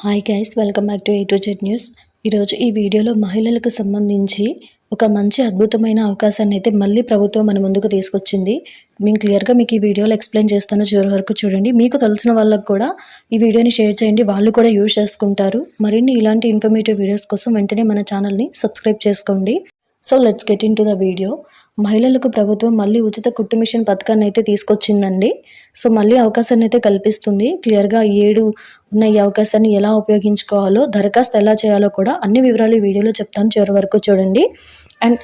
Hi guys welcome back to A to Z news ఈరోజు ఈ వీడియోలో మహిళలకు సంబంధించి ఒక మంచి అద్భుతమైన అవకాశాన్ని అయితే మళ్ళీ ప్రభుత్వం మన ముందుకు తీసుకొచ్చింది. మేము క్లియర్గా మీకు ఈ వీడియోలో ఎక్స్ప్లెయిన్ చేస్తాను. చివరి వరకు చూడండి. మీకు తెలిసిన వాళ్ళకు కూడా ఈ వీడియోని షేర్ చేయండి. వాళ్ళు కూడా యూజ్ చేసుకుంటారు. మరిన్ని ఇలాంటి ఇన్ఫర్మేటివ్ వీడియోస్ కోసం వెంటనే మన ఛానల్ని సబ్స్క్రైబ్ చేసుకోండి. So let's get into the video మహిళలకు ప్రభుత్వం మళ్ళీ ఉచిత కుట్టు మిషన్ పథకాన్ని అయితే తీసుకొచ్చిందండి. సో మళ్ళీ అవకాశాన్ని అయితే కల్పిస్తుంది. క్లియర్గా ఏడు ఉన్న ఈ అవకాశాన్ని ఎలా ఉపయోగించుకోవాలో దరఖాస్తు ఎలా చేయాలో కూడా అన్ని వివరాలు ఈ వీడియోలో చెప్తాను చివరి వరకు చూడండి. అండ్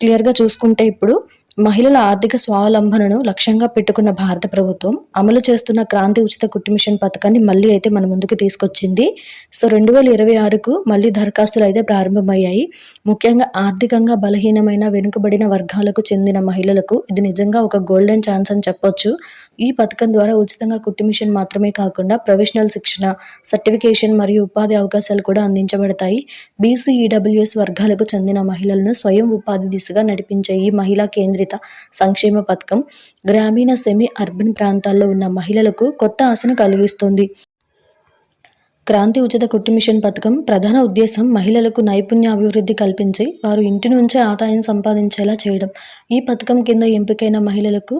క్లియర్గా చూసుకుంటే ఇప్పుడు మహిళల ఆర్థిక స్వావలంబనను లక్ష్యంగా పెట్టుకున్న భారత ప్రభుత్వం అమలు చేస్తున్న క్రాంతి ఉచిత కుట్టు మిషన్ పథకాన్ని మళ్ళీ అయితే మన ముందుకు తీసుకొచ్చింది. సో రెండు వేల ఇరవై ఆరుకు మళ్ళీ దరఖాస్తులు అయితే ప్రారంభమయ్యాయి. ముఖ్యంగా ఆర్థికంగా బలహీనమైన వెనుకబడిన వర్గాలకు చెందిన మహిళలకు ఇది నిజంగా ఒక గోల్డెన్ ఛాన్స్ అని చెప్పొచ్చు. ఈ పథకం ద్వారా ఉచితంగా కుట్టు మిషన్ మాత్రమే కాకుండా ప్రొఫెషనల్ శిక్షణ సర్టిఫికేషన్ మరియు ఉపాధి అవకాశాలు కూడా అందించబడతాయి. బీసీఈడబ్ల్యూఎస్ వర్గాలకు చెందిన మహిళలను స్వయం ఉపాధి దిశగా నడిపించే ఈ మహిళా కేంద్రిత సంక్షేమ పథకం గ్రామీణ సెమీ అర్బన్ ప్రాంతాల్లో ఉన్న మహిళలకు కొత్త ఆశను కలిగిస్తుంది. క్రాంతి ఉచిత కుట్టు మిషన్ పథకం ప్రధాన ఉద్దేశం మహిళలకు నైపుణ్య అభివృద్ధి కల్పించి వారు ఇంటి నుంచే ఆదాయం సంపాదించేలా చేయడం. ఈ పథకం కింద ఎంపికైన మహిళలకు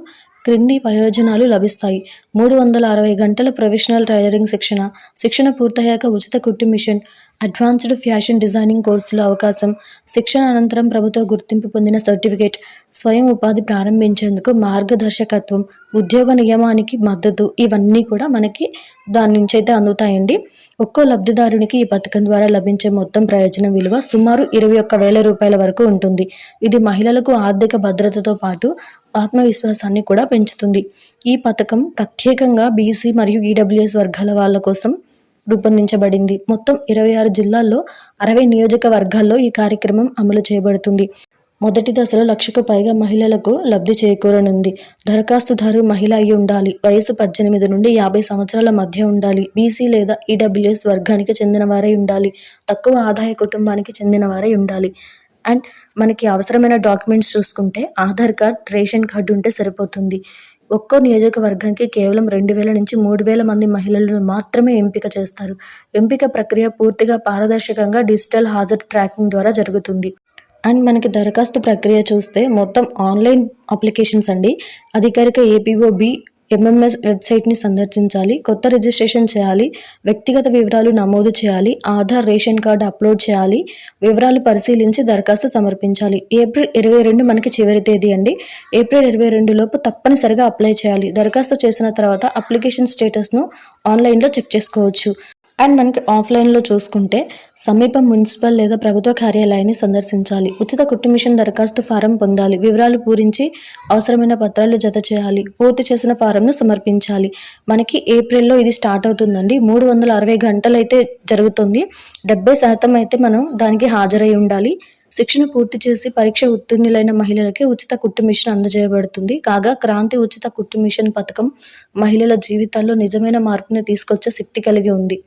క్రింది ప్రయోజనాలు లభిస్తాయి. మూడు వందల అరవై గంటల ప్రొఫెషనల్ టైలరింగ్ శిక్షణ. శిక్షణ పూర్తయ్యాక ఉచిత కుట్టు మిషన్ అడ్వాన్స్డ్ ఫ్యాషన్ డిజైనింగ్ కోర్సులో అవకాశం శిక్షణ అనంతరం ప్రభుత్వ గుర్తింపు పొందిన సర్టిఫికేట్ స్వయం ఉపాధి ప్రారంభించేందుకు మార్గదర్శకత్వం ఉద్యోగ నియమానికి మద్దతు ఇవన్నీ కూడా మనకి దాని నుంచి అయితే అందుతాయండి. ఒక్కో లబ్ధిదారునికి ఈ పథకం ద్వారా లభించే మొత్తం ప్రయోజనం విలువ సుమారు ఇరవై ఒక్క వేల రూపాయల వరకు ఉంటుంది. ఇది మహిళలకు ఆర్థిక భద్రతతో పాటు ఆత్మవిశ్వాసాన్ని కూడా పెంచుతుంది. ఈ పథకం ప్రత్యేకంగా బీసీ మరియు ఈడబ్ల్యూఎస్ వర్గాల వాళ్ళ కోసం రూపొందించబడింది. మొత్తం ఇరవై ఆరు జిల్లాల్లో అరవై నియోజకవర్గాల్లో ఈ కార్యక్రమం అమలు చేయబడుతుంది. మొదటి దశలో లక్షకు పైగా మహిళలకు లబ్ధి చేకూరనుంది. దరఖాస్తుదారు మహిళ అయి ఉండాలి. వయసు పద్దెనిమిది నుండి యాభై సంవత్సరాల మధ్య ఉండాలి. బీసీ లేదా ఈడబ్ల్యూఎస్ వర్గానికి చెందిన వారై ఉండాలి. తక్కువ ఆదాయ కుటుంబానికి చెందిన వారై ఉండాలి. అండ్ మనకి అవసరమైన డాక్యుమెంట్స్ చూసుకుంటే ఆధార్ కార్డ్ రేషన్ కార్డు ఉంటే సరిపోతుంది. ఒక్కో నియోజకవర్గానికి కేవలం రెండు వేల నుంచి మూడు వేల మంది మహిళలను మాత్రమే ఎంపిక చేస్తారు. ఎంపిక ప్రక్రియ పూర్తిగా పారదర్శకంగా డిజిటల్ హాజర్ ట్రాకింగ్ ద్వారా జరుగుతుంది. అండ్ మనకి దరఖాస్తు ప్రక్రియ చూస్తే మొత్తం ఆన్లైన్ అప్లికేషన్స్ అండి. అధికారిక ఏపీఓబి ఎంఎంఎస్ వెబ్సైట్ని సందర్శించాలి కొత్త రిజిస్ట్రేషన్ చేయాలి వ్యక్తిగత వివరాలు నమోదు చేయాలి ఆధార్ రేషన్ కార్డు అప్లోడ్ చేయాలి వివరాలు పరిశీలించి దరఖాస్తు సమర్పించాలి. ఏప్రిల్ ఇరవై రెండు మనకి చివరి తేదీ అండి. ఏప్రిల్ ఇరవై రెండు లోపు తప్పనిసరిగా అప్లై చేయాలి. దరఖాస్తు చేసిన తర్వాత అప్లికేషన్ స్టేటస్ను ఆన్లైన్లో చెక్ చేసుకోవచ్చు. అండ్ మనకి ఆఫ్లైన్లో చూసుకుంటే సమీప మున్సిపల్ లేదా ప్రభుత్వ కార్యాలయాన్ని సందర్శించాలి. ఉచిత కుట్టు మిషన్ దరఖాస్తు ఫారం పొందాలి. వివరాలు పూరించి అవసరమైన పత్రాలు జత చేయాలి. పూర్తి చేసిన ఫారంను సమర్పించాలి. మనకి ఏప్రిల్లో ఇది స్టార్ట్ అవుతుందండి. మూడు వందల అరవై గంటలు అయితే జరుగుతుంది. డెబ్బై శాతం అయితే మనం దానికి హాజరై ఉండాలి. శిక్షణ పూర్తి చేసి పరీక్ష ఉత్తీర్ణులైన మహిళలకి ఉచిత కుట్టు మిషన్ అందజేయబడుతుంది. కాగా క్రాంతి ఉచిత కుట్టు మిషన్ పథకం మహిళల జీవితాల్లో నిజమైన మార్పుని తీసుకొచ్చే శక్తి కలిగి ఉంది.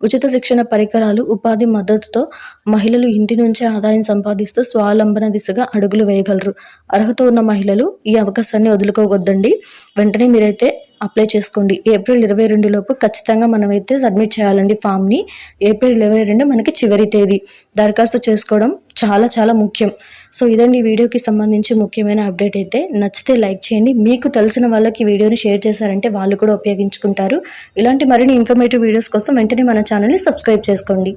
ఉచిత శిక్షణ పరికరాలు ఉపాధి మద్దతుతో మహిళలు ఇంటి నుంచే ఆదాయం సంపాదిస్తూ స్వావలంబన దిశగా అడుగులు వేయగలరు. అర్హత ఉన్న మహిళలు ఈ అవకాశాన్ని వదులుకోవద్దండి. వెంటనే మీరైతే అప్లై చేసుకోండి. ఏప్రిల్ ఇరవై రెండు లోపు ఖచ్చితంగా మనమైతే సబ్మిట్ చేయాలండి ఫామ్ని ఏప్రిల్ ఇరవై రెండు మనకి చివరి తేదీ. దరఖాస్తు చేసుకోవడం చాలా చాలా ముఖ్యం. సో ఇదండి వీడియోకి సంబంధించి ముఖ్యమైన అప్డేట్ అయితే. నచ్చితే లైక్ చేయండి. మీకు తెలిసిన వాళ్ళకి వీడియోని షేర్ చేశారంటే వాళ్ళు కూడా ఉపయోగించుకుంటారు. ఇలాంటి మరిన్ని ఇన్ఫర్మేటివ్ వీడియోస్ కోసం వెంటనే మన ఛానల్ని సబ్స్క్రైబ్ చేసుకోండి.